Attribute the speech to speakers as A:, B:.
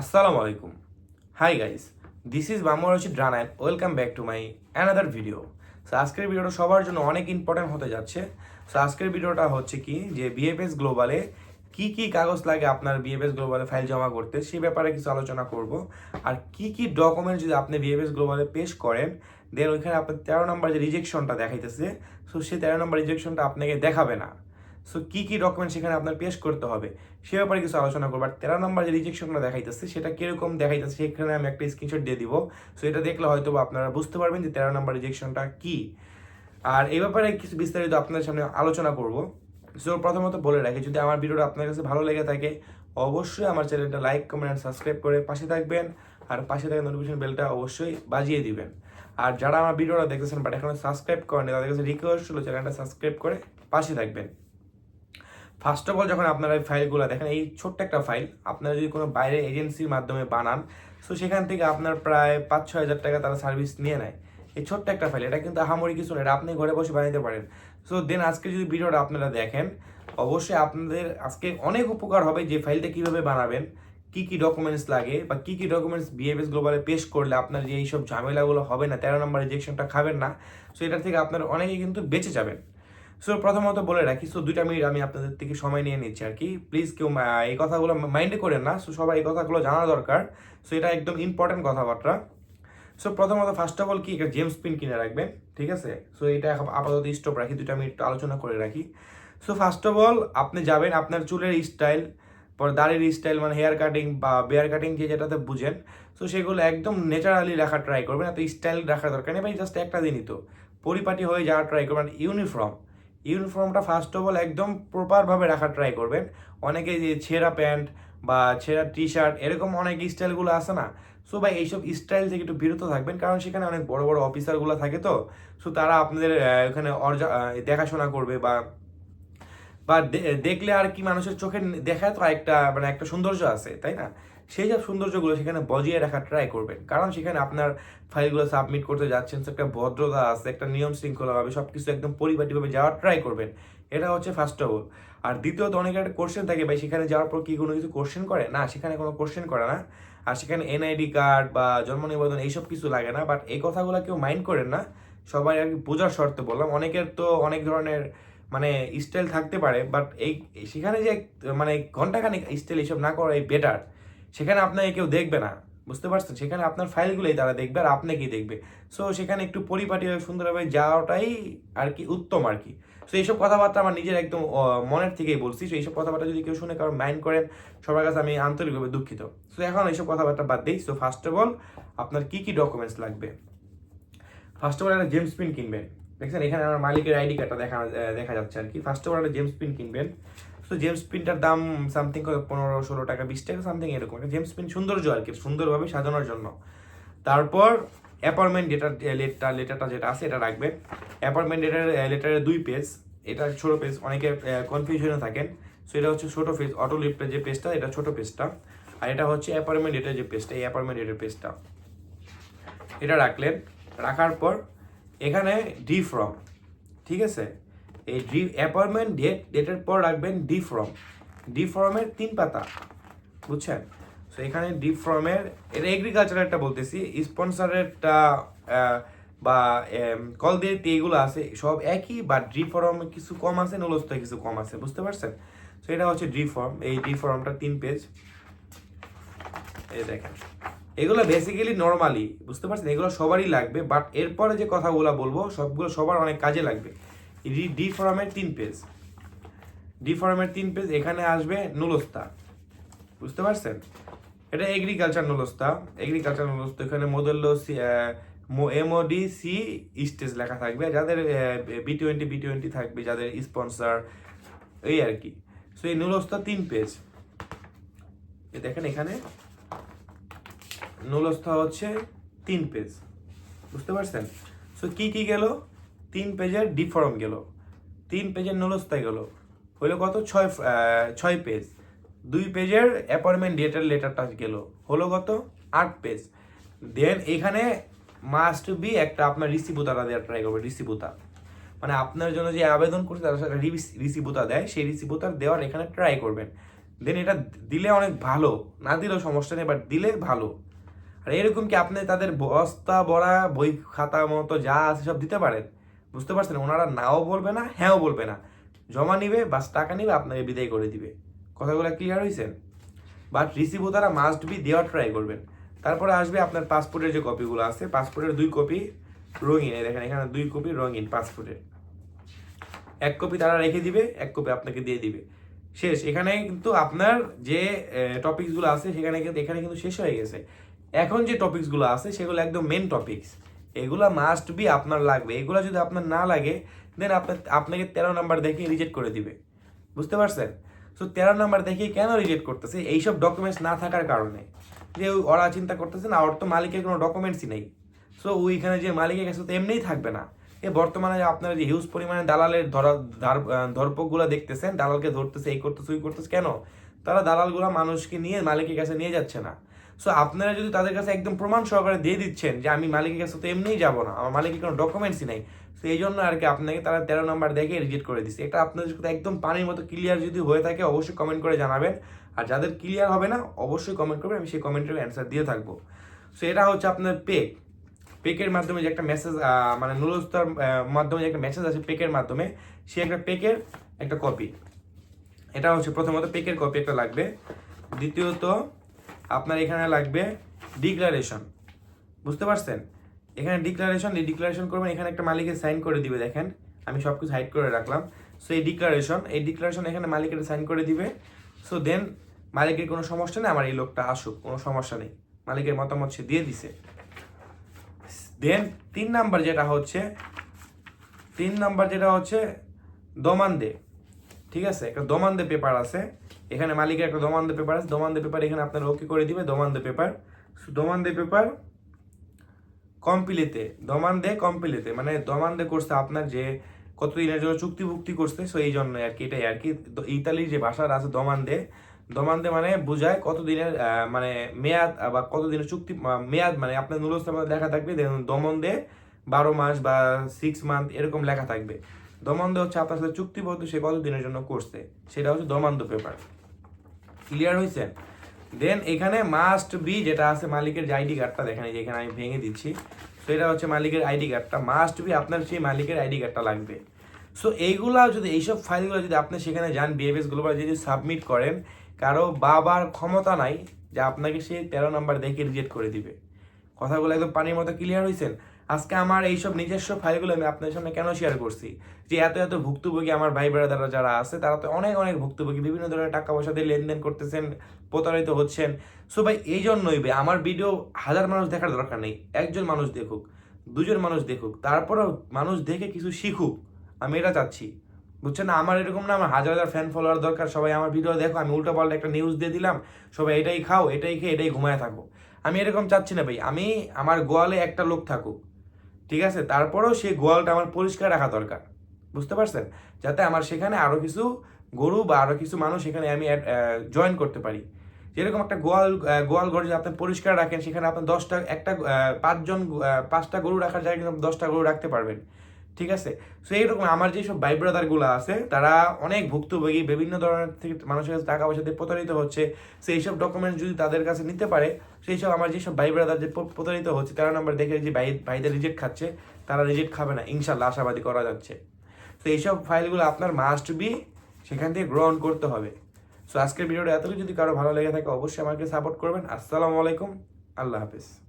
A: আসসালামু আলাইকুম। High guys this is Mamur Rashid Ranayan welcome back to my another video so আজকের ভিডিওটা সবার জন্য অনেক ইম্পর্টেন্ট হতে যাচ্ছে। সো আজকের ভিডিওটা হচ্ছে কি যে বিএফএস গ্লোবালে কি কি কাগজ লাগে আপনার বিএফএস গ্লোবালে ফাইল জমা করতে, সে ব্যাপারে কিছু আলোচনা করব। আর কি কি ডকুমেন্ট যদি আপনি বিএফএস গ্লোবালে পেশ করেন দেন ওইখানে আপনার তেরো নম্বর যে রিজেকশনটা দেখাইতেছে সো সেই তেরো নম্বর রিজেকশনটা আপনাকে দেখাবে না। সো কি কি ডকুমেন্ট সেখানে আপনার পেশ করতে হবে, সে ব্যাপারে কিছু আলোচনা করব। আর তেরো নম্বর যে রিজেকশনটা দেখাইতেছে, সেটা কীরকম দেখাইতেছে, সেখানে আমি একটা স্ক্রিনশট দিয়ে দিব। সো এটা দেখলে হয়তো আপনারা বুঝতে পারবেন যে তেরো নম্বর রিজেকশনটা কি। আর এই ব্যাপারে কিছু বিস্তারিত আপনাদের সামনে আলোচনা করব। সো প্রথমত বলে রাখি, যদি আমার ভিডিওটা আপনার কাছে ভালো লেগে থাকে, অবশ্যই আমার চ্যানেলটা লাইক কমেন্ট অ্যান্ড সাবস্ক্রাইব করে পাশে থাকবেন। আর পাশে থাকা নোটিফিকেশন বেলটা অবশ্যই বাজিয়ে দিবেন। আর যারা আমার ভিডিওটা দেখতেছেন বাট এখনও সাবস্ক্রাইব করেন তাদের কাছে রিকোয়েস্ট হলো চ্যানেলটা সাবস্ক্রাইব করে পাশে থাকবেন। ফার্স্ট অফ অল যখন আপনারা এই ফাইলগুলো দেখেন, এই ছোট্ট একটা ফাইল আপনারা যদি কোনো বাইরে এজেন্সির মাধ্যমে বানান সো সেখান থেকে আপনার প্রায় পাঁচ ছয় হাজার টাকা তারা সার্ভিস নিয়ে নেয়। এই ছোট্ট একটা ফাইল এটা কিন্তু আহামরি কিছু না, এটা আপনি ঘরে বসে বানাতে পারেন। সো দেন আজকে যদি ভিডিওটা আপনারা দেখেন, অবশ্যই আপনাদের আজকে অনেক উপকার হবে যে ফাইলটা কীভাবে বানাবেন, কি কি ডকুমেন্টস লাগে, বা কি কি ডকুমেন্টস বিএফএস গ্লোবালে পেশ করলে আপনার যে এইসব ঝামেলাগুলো হবে না, তেরো নম্বর রিজেকশনটা খাবেন না সো এটার থেকে আপনার অনেকেই কিন্তু বেঁচে যাবেন। সো প্রথমত বলে রাখি সো দুইটা মিনিট আমি আপনাদের থেকে সময় নিয়ে নিচ্ছি আর কি। প্লিজ কেউ এই কথাগুলো মাইন্ডে করেন না। সো সবাই এই কথাগুলো জানা দরকার। সো এটা একদম ইম্পর্টেন্ট কথাবার্তা। সো প্রথমত ফার্স্ট অফ অল কি, একটা জেমস পিন কিনে রাখবেন, ঠিক আছে? সো এটা আপাতত স্টপ রাখি, দুইটা মিনিট আলোচনা করে রাখি। সো ফার্স্ট অফ অল আপনি যাবেন আপনার চুলের স্টাইল পর দাড়ির স্টাইল মানে হেয়ার কাটিং বা বেয়ার কাটিং যে যেটাতে বুঝেন সো সেগুলো একদম ন্যাচারালি রাখা ট্রাই করবেন। এত স্টাইল রাখার দরকার নেই, ভাই জাস্ট একটা দিনই তো। পরিপাটি হয়ে যাওয়া ট্রাই করবেন ইউনিফর্ম ইউনিফর্মটা ফার্স্ট অফ অল একদম প্রপারভাবে রাখার ট্রাই করবেন। অনেকে যে ছেঁড়া প্যান্ট বা ছেঁড়া টি শার্ট এরকম অনেক স্টাইলগুলো আছে না? সো ভাই এইসব স্টাইল থেকে একটু বিরত থাকবেন, কারণ সেখানে অনেক বড় বড় অফিসারগুলো থাকে তো। সো তারা আপনাদের অর্জা দেখাশোনা করবে বা বা দেখলে আর কি মানুষের চোখে দেখায় তো একটা মানে একটা সৌন্দর্য আছে, তাই না? সেই সব সৌন্দর্যগুলো সেখানে বজিয়ে রাখার ট্রাই করবেন। কারণ সেখানে আপনার ফাইলগুলো সাবমিট করতে যাচ্ছেন একটা ভদ্রতা আছে, একটা নিয়ম শৃঙ্খলাভাবে সব কিছু একদম পরিপাটিভাবে যাওয়ার ট্রাই করবেন। এটা হচ্ছে ফার্স্ট অফ অল আর দ্বিতীয়ত অনেকের একটা কোশ্চেন থাকে, ভাই, সেখানে যাওয়ার পর কি কোনো কিছু কোশ্চেন করে? না, সেখানে কোনো কোশ্চেন করে না। আর সেখানে এনআইডি কার্ড বা জন্ম নিবন্ধন এইসব কিছু লাগে না বাট এই কথাগুলো কেউ মাইন্ড করেন না। সবাই আর কি বোঝার শর্তে বললাম। অনেকের তো অনেক ধরনের মানে স্টাইল থাকতে পারে বাট এই, সেখানে যে মানে ঘন্টাখানিক স্টাইল এইসব না করাই বেটার সেখানে আপনাকে কেউ দেখবে না। বুঝতে পারছেন? সেখানে আপনার ফাইলগুলোই তারা দেখবে আর আপনাকেই দেখবে। সো সেখানে একটু পরিপাটিভাবে সুন্দরভাবে যাওয়াটাই আর কি উত্তম আর কি। সো এইসব কথাবার্তা আমার নিজের একদম মনের থেকেই বলছি। সো এইসব কথাবার্তা যদি কেউ শুনে কারও মাইন্ড করেন, সবার কাছে আমি আন্তরিকভাবে দুঃখিত। সো এখন এইসব কথাবার্তা বাদ দিই। সো ফার্স্ট অফ অল আপনার কী কী ডকুমেন্টস লাগবে? ফার্স্ট অফ অল একটা জেমস পিন কিনবেন। দেখছেন? এখানে আমার মালিকের আইডি কার্ডটা দেখা দেখা যাচ্ছে আর কি। ফার্স্ট অফ অল একটা জেমস পিন কিনবেন। তো জেমস পিনটার দাম সামথিং পনেরো, ষোলো টাকা, বিশ টাকা সামথিং এরকম। একটা জেমস পিন সৌন্দর্য আর কি, সুন্দরভাবে সাজানোর জন্য। তারপর অ্যাপয়েন্টমেন্ট লেটার লেটার লেটারটা যেটা আছে, এটা রাখবেন। অ্যাপয়েন্টমেন্ট ডেটার লেটারের দুই পেজ এটা ছোটো পেজ অনেকে কনফিউশনে থাকেন। সো এটা হচ্ছে ছোটো পেজ অটো লিফটের যে পেজটা এটা ছোটো পেজটা আর এটা হচ্ছে অ্যাপয়েন্টমেন্ট ডেটার যে পেজটা এই অ্যাপয়েন্টমেন্ট লেটার পেজটা এটা রাখলেন। রাখার পর এখানে ডি ফর্ম ঠিক আছে? এই ডি অ্যাপয়েন্টমেন্ট ডেট ডেটের পর রাখবেন ডি ফর্ম ডি ফর্মের তিন পাতা, বুঝছেন? সো এখানে ডি ফর্মের এটা এগ্রিকালচারেরটা বলতেছি স্পন্সারেরটা বা কল দিয়ে এগুলো আছে, সব একই বা ডি ফর্ম কিছু কম আছে নলস্তায় কিছু কম আছে, বুঝতে পারছেন? সো এটা হচ্ছে ডি ফর্ম এই ডি ফর্মটা তিন পেজ এই দেখেন, এগুলো বেসিক্যালি নর্মালি বুঝতে পারছেন? এগুলো সবারই লাগবে বাট এরপরে যে কথাগুলো বলব, সবগুলো সবার অনেক কাজে লাগবে। ডি- ফর্মের তিন পেজ ডি ফর্মের তিন পেজ এখানে আসবে নুলস্তা। বুঝতে পারছেন? এটা এগ্রিকালচার নুলস্তা। এগ্রিকালচার নুলস্তা, এখানে মদল্য এমওডি সি স্টেজ লেখা থাকবে। যাদের বি টোয়েন্টি বি টোয়েন্টি থাকবে, যাদের স্পন্সর এই আর কি। সো এই নুলস্তা তিন পেজ এ দেখেন এখানে নুলস্থা হচ্ছে তিন পেজ বুঝতে পারছেন? সো কি কি গেল? তিন পেজের ডিফর্ম গেল। তিন পেজের নুলস্থা গেল। হইল কত? ছয় ছয় পেজ। দুই পেজের অ্যাপয়েন্টমেন্ট ডেটের লেটারটা গেল। হলো কত? আট পেজ। দেন এখানে মাস্ট বি একটা আপনার রিসিভুতাটা দেওয়ার ট্রাই করবে রিসিভুতা মানে আপনার জন্য যে আবেদন করছে, তার সাথে রিসিভুতা দেয়, সেই রিসিভুতার দেওয়ার এখানে ট্রাই করবেন। দেন এটা দিলে অনেক ভালো। না দিলেও সমস্যা নেই বাট দিলে ভালো। আর এরকম কি আপনি তাদের বস্তা, বড়া, বই খাতা মতো যা আছে সব দিতে পারেন? বুঝতে পারছেন? ওনারা নাও বলবে না, হ্যাঁও বলবে না। জমা নিবে, বাস টাকা নিবে, আপনাকে বিদায় করে দিবে। কথাগুলো ক্লিয়ার হয়েছেন বাট রিসিভও তারা মাস্ট বি দেওয়ার ট্রাই করবেন। তারপরে আসবে আপনার পাসপোর্টের যে কপিগুলো আছে পাসপোর্টের দুই কপি রঙিন। দেখেন, এখানে দুই কপি রঙিন পাসপোর্টের এক কপি তারা রেখে দিবে, এক কপি আপনাকে দিয়ে দিবে। শেষ। এখানে কিন্তু আপনার যে টপিকসগুলো আছে, সেখানে কিন্তু, এখানে কিন্তু শেষ হয়ে গেছে। এখন যে টপিকসগুলো আছে, সেগুলো একদম মেন টপিকস এগুলা মাস্ট বি আপনার লাগবে। এগুলো যদি আপনার না লাগে দেন আপনার আপনাকে তেরো নাম্বার দেখে রিজেক্ট করে দিবে। বুঝতে পারছেন? সো তেরো নাম্বার দেখে কেন রিজেক্ট করতেছে? এইসব ডকুমেন্টস না থাকার কারণে। যে ওরা চিন্তা করতেছে, না, ওর তো মালিকের কোনো ডকুমেন্টসই নেই। সো ওইখানে যে মালিকের কাছে তো এমনিই থাকবে না। এ বর্তমানে আপনারা যে হিউজ পরিমাণে দালালের ধরা, ধার ধরপকগুলো দেখতেছেন, দালালকে ধরতেছে, এই করতেছে, ওই করতেছে, কেন? তারা দালালগুলো মানুষকে নিয়ে, মালিকের কাছে নিয়ে যাচ্ছে না। সো আপনারা যদি তাদের কাছে একদম প্রমাণ সহকারে দিয়ে দিচ্ছেন যে আমি মালিকের কাছে তো এমনিই যাব না, আমার মালিকের কোনো ডকুমেন্টসই নেই এই জন্য আর কি আপনাকে তারা তেরো নম্বর দেখে রিজেক্ট করে দিচ্ছে। এটা আপনাদের সাথে একদম পানির মতো ক্লিয়ার যদি হয়ে থাকে, অবশ্যই কমেন্ট করে জানাবেন। আর যাদের ক্লিয়ার হবে না, অবশ্যই কমেন্ট করবেন, আমি সেই কমেন্টের অ্যান্সার দিয়ে থাকব। সো এটা হচ্ছে আপনার পেক পেকের মাধ্যমে যে একটা মেসেজ মানে নুরস্তার মাধ্যমে যে একটা মেসেজ আছে পেকের মাধ্যমে, সে একটা পেকের একটা কপি এটা হচ্ছে প্রথমত পেকের কপি একটা লাগবে। দ্বিতীয়ত আপনার এখানে লাগবে ডিক্লারেশন বুঝতে পারছেন? এখানে ডিক্লারেশন এই ডিক্লারেশন করবেন, এখানে একটা মালিকের সাইন করে দিবে, দেখেন। আমি সব কিছু হাইড করে রাখলাম। সো এই ডিক্লারেশন এই ডিক্লারেশন এখানে মালিকের সাইন করে দিবে। সো দেন মালিকের কোনো সমস্যা নেই, আমার এই লোকটা আসুক, কোনো সমস্যা নেই। মালিকের মতামত সে দিয়ে দিছে। দেন তিন নাম্বার যেটা হচ্ছে, তিন নাম্বার যেটা হচ্ছে, দমান্দে। ঠিক আছে? একটা দমান্দে পেপার আছে। এখানে মালিকের একটা দমান্দে পেপার আছে। দমান্দে পেপার এখানে আপনার ওকে করে দিবে। দমান্দে পেপার। দমান্দে পেপার কম্পিলেতে দমান্দে কম্পিলেতে মানে দমান্দে করছে আপনার যে কতদিনের জন্য চুক্তিভুক্তি করছে, সো এই জন্য আর কি, এটাই আর কি। ইতালির যে ভাষার আছে দমান্দে দমান্দে মানে বোঝায় কতদিনের মানে মেয়াদ বা কতদিনের চুক্তি মেয়াদ মানে আপনার নুরস্তার লেখা থাকবে। দমন্দে বারো মাস বা সিক্স মান্থ এরকম লেখা থাকবে। দমন্দে হচ্ছে আপনার সাথে চুক্তিবদ্ধ সে কতদিনের জন্য করছে, সেটা হচ্ছে দমান্দ পেপার। ক্লিয়ার হয়েছে দেন এখানে মাস্ট বি যেটা আছে মালিকের যে আইডি কার্ডটা দেখেন যে এখানে আমি ভেঙে দিচ্ছি। তো এটা হচ্ছে মালিকের আইডি কার্ডটা মাস্ট বি আপনার সেই মালিকের আইডি কার্ডটা লাগবে। সো এইগুলা যদি, এইসব ফাইলগুলো যদি আপনি সেখানে যান বিএফএস গ্লোবাল যদি সাবমিট করেন, কারও বাবার ক্ষমতা নাই যে আপনাকে সে তেরো নাম্বার দেখে রিজেক্ট করে দিবে। কথাগুলো একদম পানির মতো ক্লিয়ার হয়েছেন আজকে আমার এইসব নিজস্ব ফাইলগুলো আমি আপনাদের সামনে কেন শেয়ার করছি? যে এত এত ভুক্তভোগী আমার ভাই ব্রাদাররা যারা আছে, তারা তো অনেক অনেক ভুক্তভোগী, বিভিন্ন ধরনের টাকা পয়সা দিয়ে লেনদেন করতেছেন, প্রতারিত হচ্ছেন। সো ভাই এই জন্যই ভাই, আমার ভিডিও হাজার মানুষ দেখার দরকার নেই। একজন মানুষ দেখুক, দুজন মানুষ দেখুক, তারপরেও মানুষ দেখে কিছু শিখুক। আমি এটা চাচ্ছি। বুঝছেন না? আমার এরকম না, আমার হাজার হাজার ফ্যান ফলোয়ার দরকার। সবাই আমার ভিডিও দেখো, আমি উল্টো পাল্টা একটা নিউজ দিয়ে দিলাম। সবাই এটাই খাও, এটাই খেয়ে, এটাই ঘুমায় থাকো। আমি এরকম চাচ্ছি না ভাই। আমি, আমার গোয়ালে একটা লোক থাকুক। ঠিক আছে? তারপরেও সেই গোয়ালটা আমার পরিষ্কার রাখা দরকার। বুঝতে পারছেন? যাতে আমার সেখানে আরও কিছু গরু বা আরও কিছু মানুষ সেখানে আমি জয়েন করতে পারি। যেরকম একটা গোয়াল গোয়াল ঘর যদি আপনি পরিষ্কার রাখেন, সেখানে আপনি দশটা, একটা পাঁচজন পাঁচটা গরু রাখার জায়গায় কিন্তু দশটা গরু রাখতে পারবেন। ঠিক আছে? সো এইরকম আমার যেসব ভাই ব্রাদারগুলো আছে, তারা অনেক ভুক্তভোগী, বিভিন্ন ধরনের থেকে মানুষের কাছে টাকা পয়সা দিয়ে প্রতারিত হচ্ছে। সেই সব ডকুমেন্টস যদি তাদের কাছে নিতে পারে সেই সব আমার যেসব ভাই ব্রাদার যে প্রতারিত হচ্ছে, তারা নাম্বার দেখে যে ভাই, ভাইদের রিজেক্ট খাচ্ছে, তারা রিজেক্ট খাবে না। ইনশাল্লাহ আশাবাদী করা যাচ্ছে। তো এইসব ফাইলগুলো আপনার মাস্ট বি সেখান থেকে গ্রহণ করতে হবে। সো আজকের ভিডিওটা এতটুকু। যদি কারও ভালো লেগে থাকে, অবশ্যই আমাকে সাপোর্ট করবেন। আসসালামু আলাইকুম। আল্লাহ হাফিজ।